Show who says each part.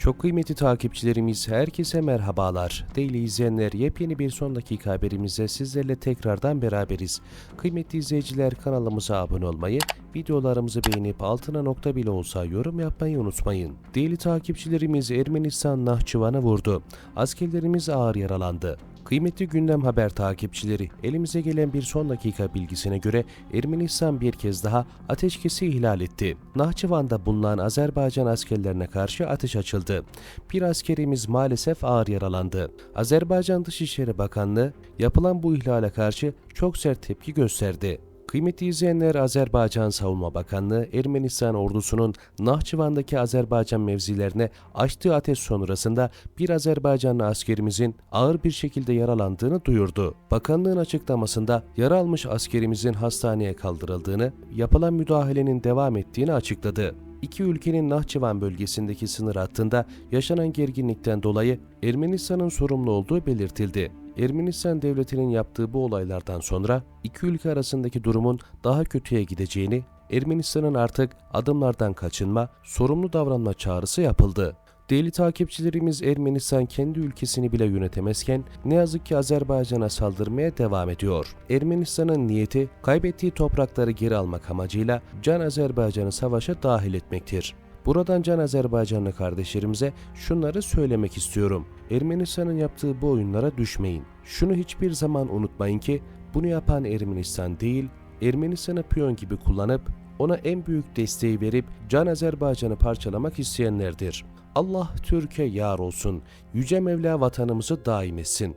Speaker 1: Çok kıymetli takipçilerimiz herkese merhabalar. Değerli izleyenler yepyeni bir son dakika haberimizde sizlerle tekrardan beraberiz. Kıymetli izleyiciler kanalımıza abone olmayı, videolarımızı beğenip altına nokta bile olsa yorum yapmayı unutmayın. Değerli takipçilerimiz Ermenistan Nahçıvan'ı vurdu. Askerlerimiz ağır yaralandı. Kıymetli gündem haber takipçileri, elimize gelen bir son dakika bilgisine göre Ermenistan bir kez daha ateşkesi ihlal etti. Nahçıvan'da bulunan Azerbaycan askerlerine karşı ateş açıldı. Bir askerimiz maalesef ağır yaralandı. Azerbaycan Dışişleri Bakanlığı yapılan bu ihlale karşı çok sert tepki gösterdi. Kıymetli izleyenler Azerbaycan Savunma Bakanlığı Ermenistan ordusunun Nahçıvan'daki Azerbaycan mevzilerine açtığı ateş sonrasında bir Azerbaycanlı askerimizin ağır bir şekilde yaralandığını duyurdu. Bakanlığın açıklamasında yara almış askerimizin hastaneye kaldırıldığını, yapılan müdahalenin devam ettiğini açıkladı. İki ülkenin Nahçıvan bölgesindeki sınır hattında yaşanan gerginlikten dolayı Ermenistan'ın sorumlu olduğu belirtildi. Ermenistan devletinin yaptığı bu olaylardan sonra iki ülke arasındaki durumun daha kötüye gideceğini, Ermenistan'ın artık adımlardan kaçınma, sorumlu davranma çağrısı yapıldı. Değerli takipçilerimiz Ermenistan kendi ülkesini bile yönetemezken ne yazık ki Azerbaycan'a saldırmaya devam ediyor. Ermenistan'ın niyeti kaybettiği toprakları geri almak amacıyla Can Azerbaycan'ı savaşa dahil etmektir. Buradan Can Azerbaycanlı kardeşlerimize şunları söylemek istiyorum. Ermenistan'ın yaptığı bu oyunlara düşmeyin. Şunu hiçbir zaman unutmayın ki bunu yapan Ermenistan değil, Ermenistan'ı piyon gibi kullanıp ona en büyük desteği verip Can Azerbaycan'ı parçalamak isteyenlerdir. Allah Türkiye yar olsun. Yüce Mevla vatanımızı daim etsin.